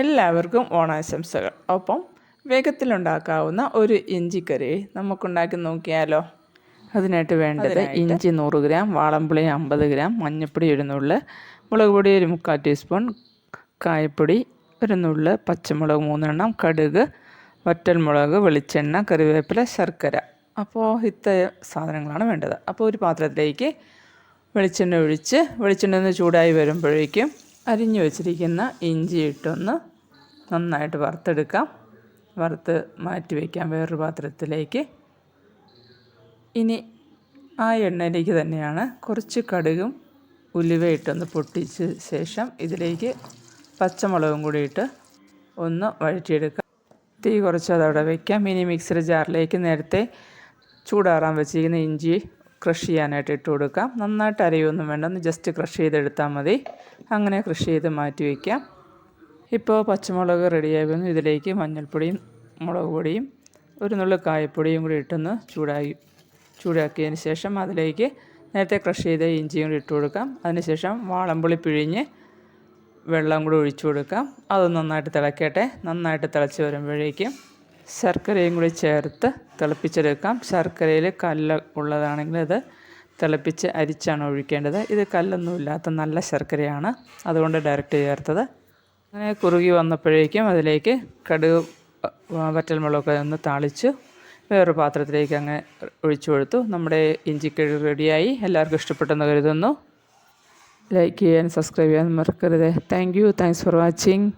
എല്ലാവർക്കും ഓണാശംസകൾ. ഒപ്പം വേഗത്തിലുണ്ടാക്കാവുന്ന ഒരു ഇഞ്ചിക്കറി നമുക്കുണ്ടാക്കി നോക്കിയാലോ? അതിനായിട്ട് വേണ്ടത് ഇഞ്ചി നൂറ് ഗ്രാം വാളംപുളി അമ്പത് ഗ്രാം മഞ്ഞൾപ്പൊടി ഒരു നുള്ള് മുളക് പൊടി ഒരു മുക്കാൽ ടീസ്പൂൺ കായപ്പൊടി ഒരു നുള്ള് പച്ചമുളക് മൂന്നെണ്ണം കടുക് വറ്റൽമുളക് വെളിച്ചെണ്ണ കറിവേപ്പില ശർക്കര. അപ്പോൾ ഇത്ത സാധനങ്ങളാണ് വേണ്ടത്. അപ്പോൾ ഒരു പാത്രത്തിലേക്ക് വെളിച്ചെണ്ണ ഒഴിച്ച് വെളിച്ചെണ്ണ ഒന്ന് ചൂടായി വരുമ്പോഴേക്കും അരിഞ്ഞു വെച്ചിരിക്കുന്ന ഇഞ്ചി ഇട്ടൊന്ന് നന്നായിട്ട് വറുത്തെടുക്കാം. വറുത്ത് മാറ്റി വയ്ക്കാം വേറൊരു പാത്രത്തിലേക്ക്. ഇനി ആ എണ്ണയിലേക്ക് തന്നെയാണ് കുറച്ച് കടുകും ഉലുവയിട്ടൊന്ന് പൊട്ടിച്ച ശേഷം ഇതിലേക്ക് പച്ചമുളകും കൂടി ഇട്ട് ഒന്ന് വഴറ്റിയെടുക്കാം. തീ കുറച്ച് അതവിടെ വയ്ക്കാം ഇനി മിക്സർ ജാറിലേക്ക് നേരത്തെ ചൂടാറാൻ വെച്ചിരിക്കുന്ന ഇഞ്ചി ക്രഷ് ചെയ്യാനായിട്ട് ഇട്ട് കൊടുക്കാം. നന്നായിട്ട് അരയൊന്നും വേണ്ട. ഒന്ന് ജസ്റ്റ് ക്രഷ് ചെയ്തെടുത്താൽ മതി. അങ്ങനെ ക്രഷ് ചെയ്ത് മാറ്റി വയ്ക്കാം ഇപ്പോൾ പച്ചമുളക് റെഡിയായി വന്നു ഇതിലേക്ക് മഞ്ഞൾപ്പൊടിയും മുളക് പൊടിയും ഒരു നുള്ളു കായപ്പൊടിയും കൂടി ഇട്ടൊന്ന് ചൂടായി ചൂടാക്കിയതിന് ശേഷം അതിലേക്ക് നേരത്തെ ക്രഷ് ചെയ്ത ഇഞ്ചിയും കൂടി ഇട്ട് കൊടുക്കാം. അതിനുശേഷം വാളംപുളി പിഴിഞ്ഞ് വെള്ളം കൂടി ഒഴിച്ചു കൊടുക്കാം. അത് നന്നായിട്ട് തിളക്കട്ടെ. നന്നായിട്ട് തിളച്ച് വരുമ്പോഴേക്കും ശർക്കരയും കൂടി ചേർത്ത് തിളപ്പിച്ചെടുക്കാം. ശർക്കരയിൽ കല്ല് ഉള്ളതാണെങ്കിൽ അത് തിളപ്പിച്ച് അരിച്ചാണ് ഒഴിക്കേണ്ടത്. ഇത് കല്ലൊന്നുമില്ലാത്ത നല്ല ശർക്കരയാണ്. അതുകൊണ്ട് ഡയറക്റ്റ് ചേർത്തത്. അങ്ങനെ കുറുകി വന്നപ്പോഴേക്കും അതിലേക്ക് കടുക് വറ്റൽമുളകൊക്കെ ഒന്ന് താളിച്ചു വേറൊരു പാത്രത്തിലേക്ക് അങ്ങ് ഒഴിച്ചു കൊടുത്തു. നമ്മുടെ ഇഞ്ചിക്കഴി റെഡിയായി. എല്ലാവർക്കും ഇഷ്ടപ്പെട്ടെന്ന് കരുതുന്നു. ലൈക്ക് ചെയ്യാൻ സബ്സ്ക്രൈബ് ചെയ്യാൻ മറക്കരുത്. Thank you thanks for watching